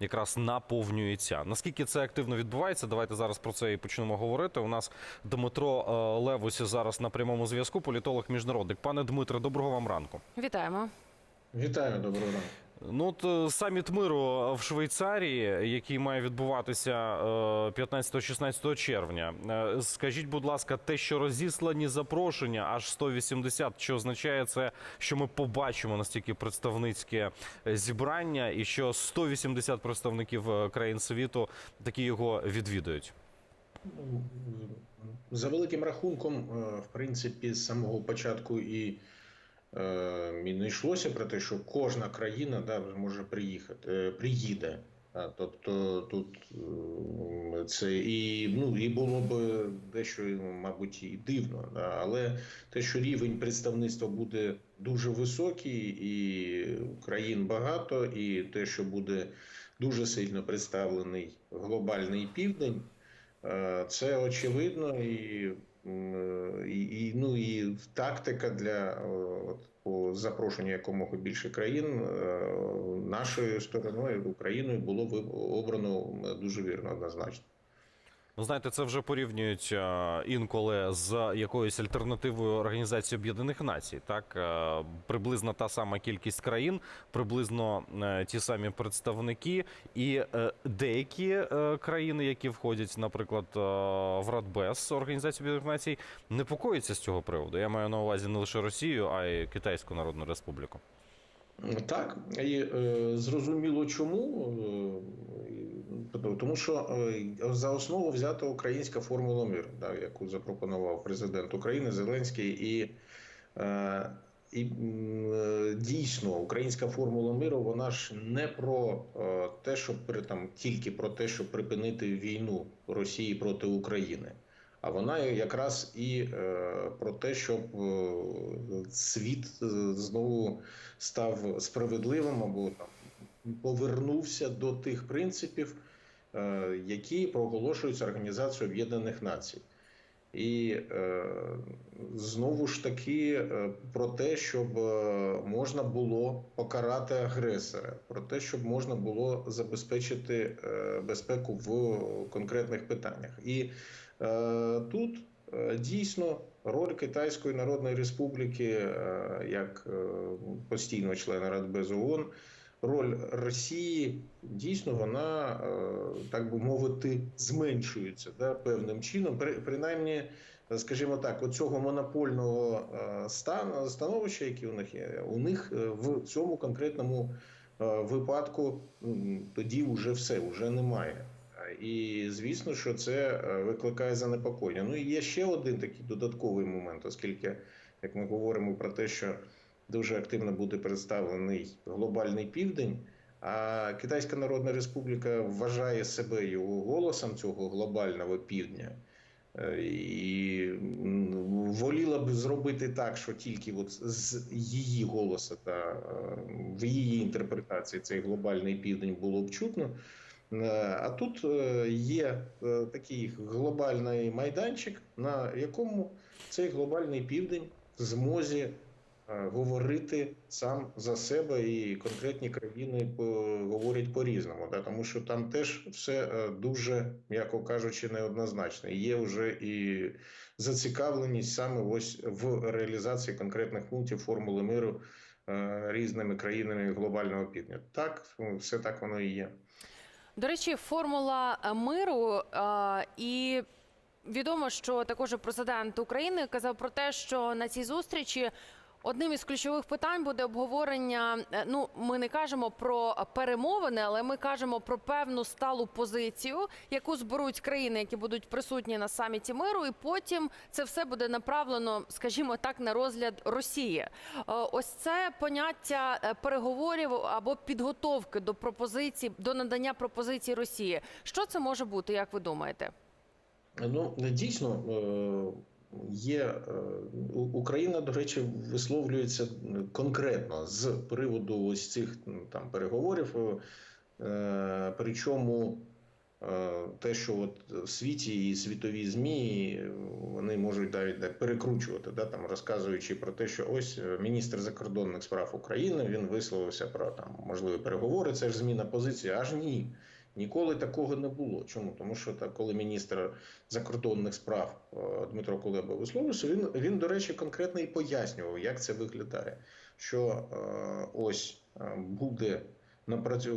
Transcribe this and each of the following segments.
якраз наповнюється. Наскільки це активно відбувається? Давайте зараз про це і почнемо говорити. У нас Дмитро е, Левусі зараз на прямому зв'язку, політолог міжнародник. Пане Дмитре, доброго вам ранку. Вітаємо. Вітаю, доброго ранку. Ну, от е, саміт миру в Швейцарії, який має відбуватися е, 15-16 червня. Е, Скажіть, будь ласка, те, що розіслані запрошення аж 180, що означає це, що ми побачимо настільки представницьке е, зібрання, і що 180 представників е, країн світу таки його відвідують. Ну, За великим рахунком, е, в принципі, з самого початку і, е, і не йшлося про те, що кожна країна да, може приїхати, е, приїде. Тобто тут е, це і, ну, і було б дещо, мабуть, і дивно. Да? Але те, що рівень представництва буде дуже високий, і країн багато, і те, що буде дуже сильно представлений глобальний південь. Е, Це очевидно і, і, і, ну, і тактика для е, запрошенню якомога більше країн е, нашою стороною Україною було обрано дуже вірно однозначно. Ну, знаєте, це вже порівнюють е, інколи з якоюсь альтернативою Організації Об'єднаних Націй. Так Е, приблизно та сама кількість країн, приблизно е, ті самі представники, і деякі країни, які входять, наприклад, в Радбез Організації Об'єднаних Націй, непокоїться з цього приводу. Я маю на увазі не лише Росію, а й Китайську Народну Республіку. Так, і е, зрозуміло чому. Е, тому що е, за основу взята українська формула миру, да, яку запропонував президент України Зеленський, і, е, і е, дійсно українська формула миру вона ж не про те, щоб там тільки про те, щоб припинити війну Росії проти України. А вона якраз і е, про те, щоб е, світ е, знову став справедливим або повернувся до тих принципів, які проголошуються Організацією Об'єднаних Націй. І знову ж таки про те, щоб можна було покарати агресора, про те, щоб можна було забезпечити безпеку в конкретних питаннях. І тут е, дійсно роль Китайської Народної Республіки е, як е, постійного члена Радбезу ООН, роль Росії дійсно вона, е, так би мовити, зменшується да, певним чином. При, принаймні, скажімо так, оцього монопольного е, стану становища, яке у них є, у них е, в цьому конкретному е, випадку тоді вже все, вже немає. І звісно, що це е, викликає занепокоєння. Ну і є ще один такий додатковий момент, оскільки, як ми говоримо про те, що дуже активно буде представлений глобальний південь. А Китайська Народна Республіка вважає себе його голосом цього глобального півдня. Е, І воліла б зробити так, що тільки от з її голосу та е, в її інтерпретації цей глобальний південь було б чутно. Е, А тут е, є е, такий глобальний майданчик, на якому цей глобальний південь в змозі е, говорити сам за себе, і конкретні країни говорять по-різному. Да? Тому що там теж все дуже, м'яко кажучи, неоднозначно. Є вже і зацікавленість саме ось в реалізації конкретних пунктів формули миру різними країнами глобального півдня. Так, все так воно і є. До речі, формула миру е, і. Відомо, що також президент України казав про те, що на цій зустрічі одним із ключових питань буде обговорення. е, Ну, ми не кажемо про перемовини, але ми кажемо про певну сталу позицію, яку зберуть країни, які будуть присутні на саміті миру, і потім це все буде направлено, скажімо так, на розгляд Росії. Е, Ось це поняття е, переговорів або підготовки до пропозицій, до надання пропозицій Росії. Що це може бути, як ви думаєте? Ну дійсно е, є е, Україна, до речі, висловлюється конкретно з приводу ось цих там переговорів. е, Причому е, те, що от в світі і світові змі вони можуть навіть перекручувати, да, там розказуючи про те, що ось міністр закордонних справ України він висловився про там можливі переговори. Це ж зміна позиції. Аж ні. Ніколи такого не було. Чому? Тому що так, коли міністр закордонних справ е, Дмитро Кулеба висловився, він, він, до речі, конкретно і пояснював, як це виглядає. Що е, ось е, буде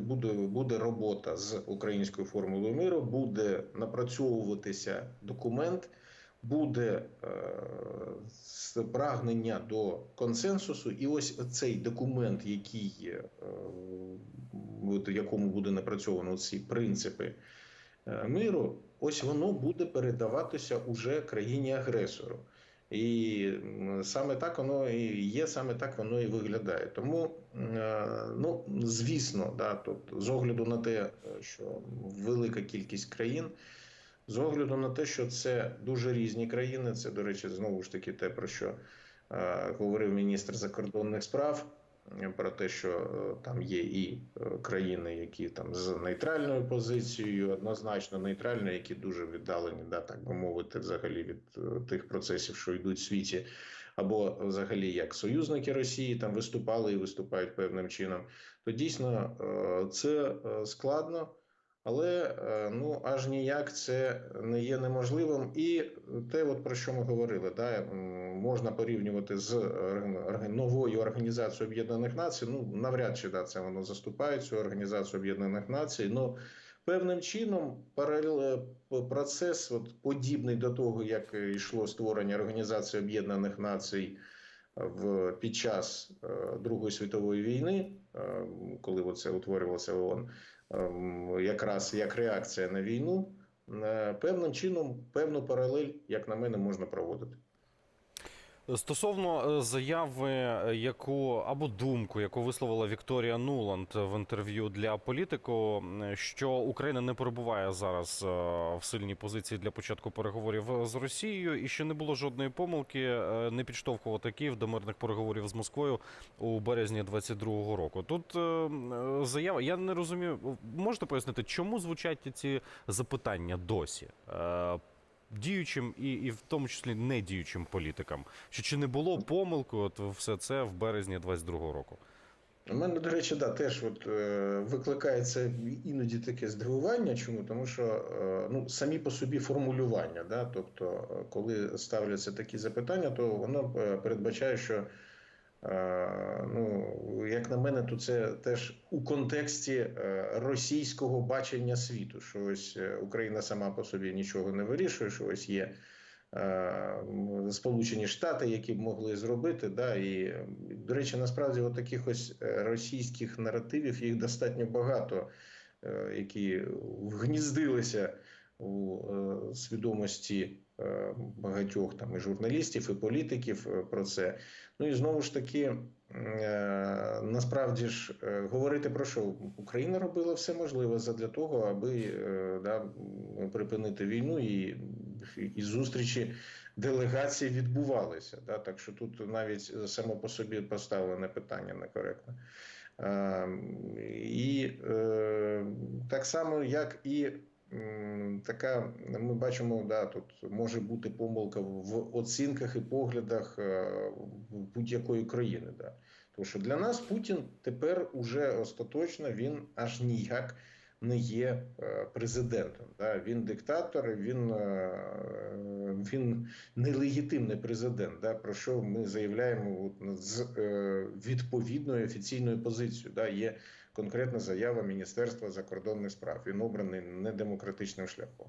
буде, буде робота з українською формулою миру, буде напрацьовуватися документ, буде е, прагнення до консенсусу, і ось цей документ, який е, якому буде напрацьовано ці принципи е, миру, ось воно буде передаватися уже країні-агресору. І саме так воно і є, саме так воно і виглядає. Тому, ну звісно, да, тут з огляду на те, що велика кількість країн, з огляду на те, що це дуже різні країни. Це, до речі, знову ж таки те, про що е, говорив міністр закордонних справ. е, Про те, що е, там є і е, країни, які там з нейтральною позицією, однозначно нейтральні, які дуже віддалені, да, так би мовити, взагалі від тих процесів, що йдуть в світі, або взагалі як союзники Росії там виступали і виступають певним чином, то дійсно це складно. Але е, ну аж ніяк це не є неможливим, і те, от про що ми говорили, да, можна порівнювати з новою організацією Об'єднаних Націй. Ну навряд чи да, це воно заступає цю організацію Об'єднаних Націй. Ну певним чином паралель п- процес, от подібний до того, як йшло створення Організації Об'єднаних Націй в під час е, Другої світової війни, е, коли це утворювалося ООН, якраз як реакція на війну, е, певним чином певну паралель, як на мене, можна проводити. Стосовно е, заяви, е, яку або думку, яку висловила Вікторія Нуланд в інтерв'ю для політику, е, що Україна не перебуває зараз е, в сильній позиції для початку переговорів з Росією, і що не було жодної помилки е, не підштовхувати Київ до мирних переговорів з Москвою у березні 22-го року. Тут е, заява, я не розумію, можете пояснити, чому звучать ці запитання досі? Діючим і, і в тому числі не діючим політикам. Що чи не було помилки, от все це в березні 22-го року? У мене, до речі, да, теж от, е, викликається іноді таке здивування. Чому? Тому що е, ну, самі по собі формулювання, да, тобто, е, коли ставляться такі запитання, то воно е, передбачає, що, ну, як на мене, то це теж у контексті е, російського бачення світу, що ось е, Україна сама по собі нічого не вирішує, що ось є. е, Сполучені Штати, які б могли зробити, да, і до речі, насправді, от таких ось е, російських наративів їх достатньо багато, е, які вгніздилися у е, свідомості е, багатьох там і журналістів, і політиків е, про це. Ну і знову ж таки, е, насправді ж е, говорити про що Україна робила все можливе задля того, аби е, да, припинити війну і, і зустрічі делегації відбувалися. Да? Так що тут навіть само по собі поставлене питання некоректно. Е, і е, так само, як і така, ми бачимо, да, тут може бути помилка в оцінках і поглядах е, будь-якої країни. Да. Тому що для нас Путін тепер уже остаточно він аж ніяк не є е, президентом. Да? Він диктатор, він, е, він нелегітимний президент, да? про що ми заявляємо от, з відповідною офіційною позицією. Да? Є конкретна заява Міністерства закордонних справ. Він обраний недемократичним шляхом.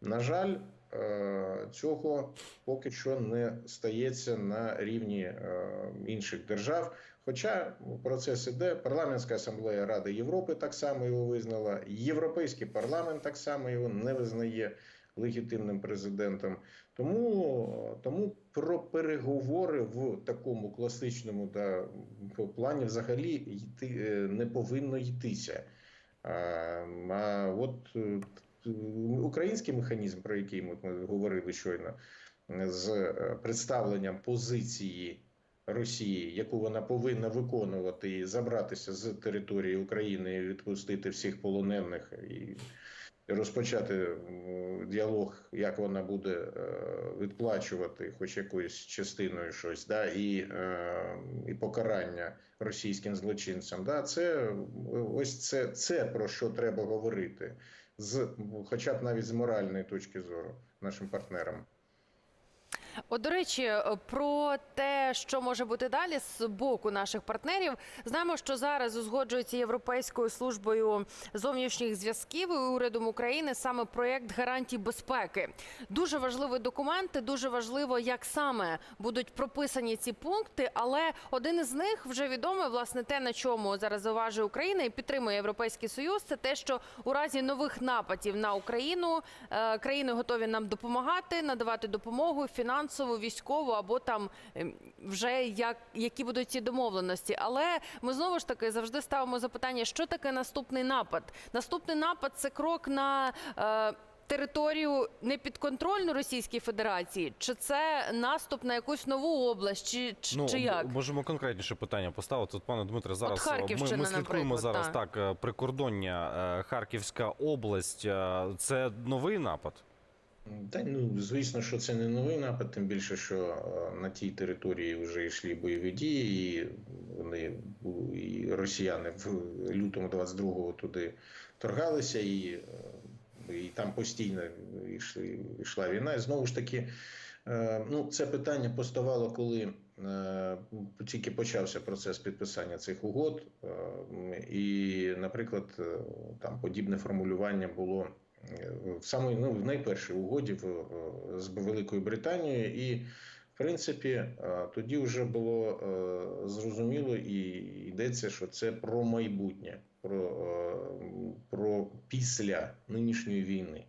На жаль, е, цього поки що не стається на рівні е, інших держав. Хоча процес іде, парламентська асамблея Ради Європи так само його визнала, Європейський парламент так само його не визнає легітимним президентом. Тому, тому про переговори в такому класичному да, плані взагалі йти е, не повинно йтися. А, а от е, український механізм, про який ми, ми говорили щойно, з е, представленням позиції Росії, яку вона повинна виконувати і забратися з території України і відпустити всіх полонених і розпочати діалог, як вона буде е, відплачувати, хоч якоюсь частиною щось, да, і, е, і покарання російським злочинцям. Да, це ось це, це про що треба говорити, з хоча б навіть з моральної точки зору нашим партнерам. От, до речі, е, про те, що може бути далі з боку наших партнерів, знаємо, що зараз узгоджується Європейською службою зовнішніх зв'язків і урядом України саме проєкт гарантій безпеки. Дуже важливий документ, дуже важливо, як саме будуть прописані ці пункти. Але один із них вже відомий, власне, те, на чому зараз зауважує Україна і підтримує Європейський Союз. Це те, що у разі нових нападів на Україну е, країни готові нам допомагати, надавати допомогу фінансову, військову або там ем, вже як які будуть ці домовленості. Але ми знову ж таки завжди ставимо запитання, що таке наступний напад. Наступний напад це крок на. Е, Територію непідконтрольну Російській Федерації, чи це наступ на якусь нову область, чи, чи, Ну, чи як? можемо конкретніше питання поставити. От, пане Дмитре, зараз е, ми, ми слідкуємо зараз так. е, прикордоння е, Харківська область. Це новий напад. Та ну звісно, що це не новий напад, тим більше, що е, на тій території вже йшли бойові дії, і вони і росіяни в лютому 22-го туди торгалися, і, е, і там постійно йшли, йшла війна. І знову ж таки, е, ну це питання поставало, коли тільки почався процес підписання цих угод, і, наприклад, там подібне формулювання було в самій ну, в найпершій угоді в, е, з Великою Британією, і в принципі е, тоді вже було е, зрозуміло і йдеться, що це про майбутнє, про, е, про після нинішньої війни.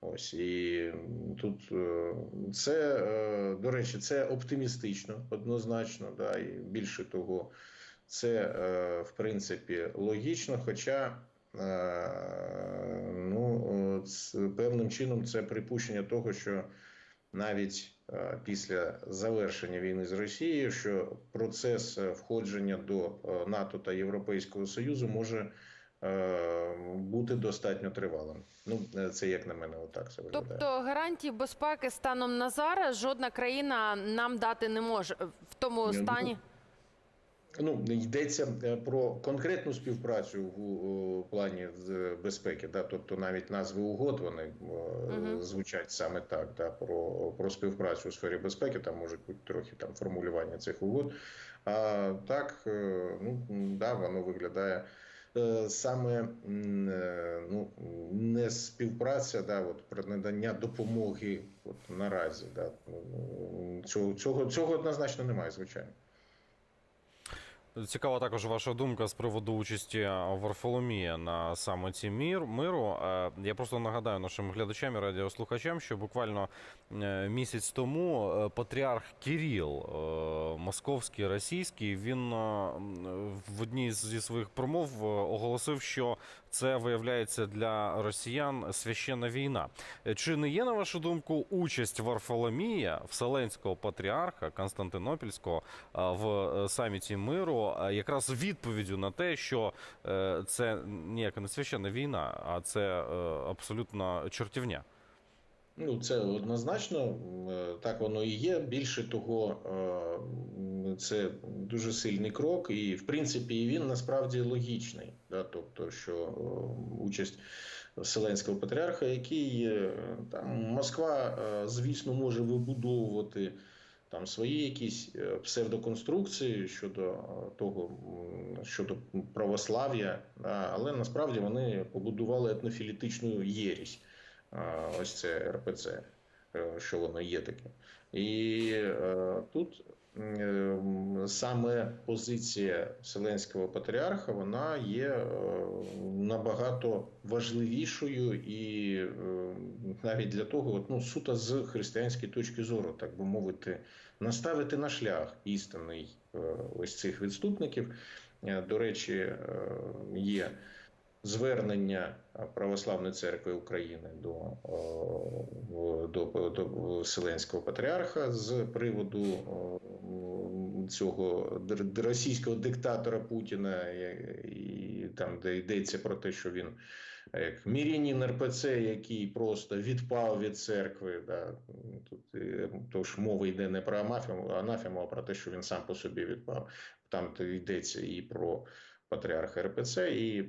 Ось і тут е, це е, до речі, це оптимістично, однозначно, да, і більше того, це е, в принципі логічно. Хоча е, ну, е, певним чином це припущення того, що навіть е, після завершення війни з Росією, що процес е, входження до НАТО та Європейського Союзу може бути достатньо тривалим. Ну, це як на мене, отак це виглядає. Тобто гарантії безпеки станом на зараз жодна країна нам дати не може в тому ну, стані. Ну, йдеться е, про конкретну співпрацю в у, плані безпеки, да, тобто навіть назви угод вони е, Мгм. звучать саме так, да, про, про співпрацю у сфері безпеки, там можуть бути трохи там формулювання цих угод. А так, е, ну да, воно виглядає е, саме е, ну, не співпраця, да, от, про надання допомоги от, наразі. Да, Ну, цього, цього, цього однозначно немає, звичайно. Цікава також ваша думка з приводу участі Варфоломія на саміті мір миру. Е, Я просто нагадаю нашим глядачам і радіослухачам, що буквально е, місяць тому е, патріарх Кіріл, е, московський російський, він е, в одній зі своїх промов е, оголосив, що це виявляється для росіян священна війна. Чи не є, на вашу думку, участь Варфоломія, Вселенського патріарха Константинопільського е, в е, саміті миру е, якраз відповіддю на те, що це ніяка не священна війна, а це абсолютно чортівня? Ну, це однозначно е, так воно і є. Більше того, е, це дуже сильний крок, і в принципі він насправді логічний. Да? Тобто, що е, участь Вселенського патріарха, який там Москва, звісно, може вибудовувати. Там свої якісь псевдоконструкції щодо того, щодо православ'я, але насправді вони побудували етнофілітичну єрість. Ось це РПЦ, е, що воно є таке. І е, тут саме позиція Вселенського патріарха вона є е, набагато важливішою і е, навіть для того, ну, суто з християнської точки зору, так би мовити, наставити на шлях істинний е, ось цих відступників. Е, До речі, е, є звернення Православної церкви України до, до, до Вселенського патріарха з приводу цього др- російського диктатора Путіна, і, там, де йдеться про те, що він як Мірянін РПЦ, який просто відпав від церкви. Да. Тут е, тож мова йде не про анафему, анафему, а про те, що він сам по собі відпав. Там йдеться і про патріарха РПЦ, і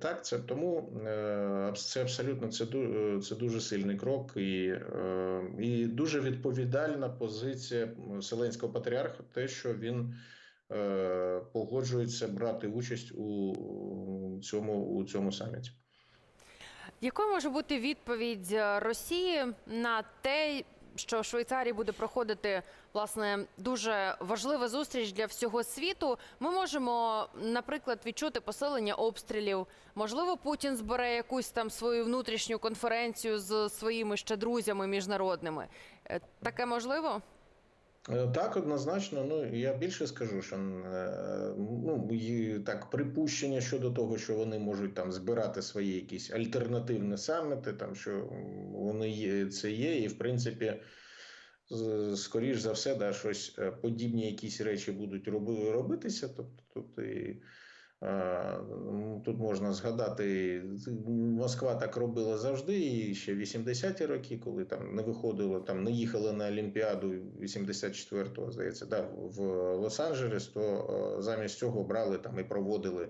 так це тому е, це абсолютно це, ду- це дуже сильний крок і, е, і дуже відповідальна позиція Вселенського патріарха, те, що він е, погоджується брати участь у цьому, у цьому саміті. Якою може бути відповідь е, Росії на те, що в Швейцарії буде проходити власне дуже важлива зустріч для всього світу? Ми можемо, наприклад, відчути посилення обстрілів. Можливо, Путін збере якусь там свою внутрішню конференцію з своїми ще друзями міжнародними. Е, Таке можливо? Е, Так, однозначно. Ну я більше скажу, що е, ну так припущення щодо того, що вони можуть там збирати свої якісь альтернативні саміти, там що вони є, це є, і в принципі. Скоріш за все, да, щось е, подібні якісь речі будуть робити, робитися. Тобто тут і тут можна згадати, Москва так робила завжди, і ще в 80-ті роки, коли там не виходило, там не їхали на Олімпіаду 84-го, здається, да, в Лос-Анджелес, то е, замість цього брали там і проводили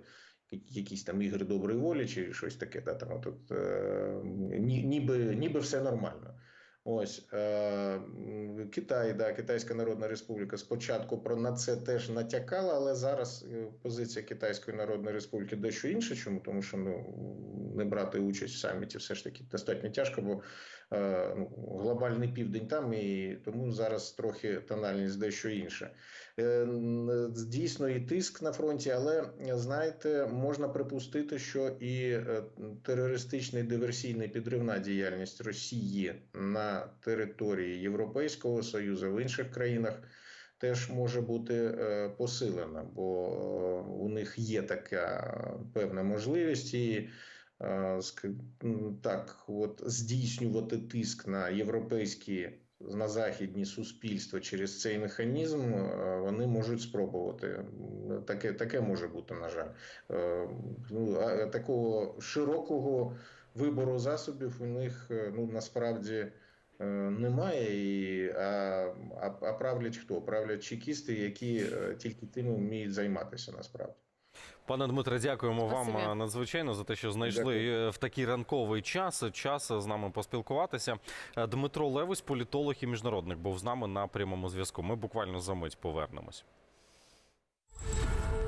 якісь там ігри доброї волі чи щось таке. Да, там, тут, е, ні, ніби, ніби все нормально. Ось е, Китай, да, Китайська Народна Республіка спочатку про на це теж натякала, але зараз е, позиція Китайської Народної Республіки дещо інша. Чому? Тому що ну, не брати участь в саміті все ж таки достатньо тяжко, бо е, ну, глобальний південь там, і тому зараз трохи тональність дещо інша. Е, Дійсно, і тиск на фронті, але знаєте, можна припустити, що і е, терористична і диверсійна підривна діяльність Росії на території Європейського Союзу в інших країнах теж може бути е, посилена, бо е, у них є така певна можливість і. е, Так, от здійснювати тиск на європейські на західні суспільства через цей механізм вони можуть спробувати. Таке, таке може бути, на жаль. Ну, такого широкого вибору засобів у них ну, насправді немає. І, а, а, а правлять хто? Правлять чекісти, які е, тільки тим вміють займатися насправді. Пане Дмитре, дякуємо Спасибі. вам е, надзвичайно за те, що знайшли Дякую. в такий ранковий час час з нами поспілкуватися. Е, Дмитро Левось, політолог і міжнародник, був з нами на прямому зв'язку. Ми буквально за мить повернемось.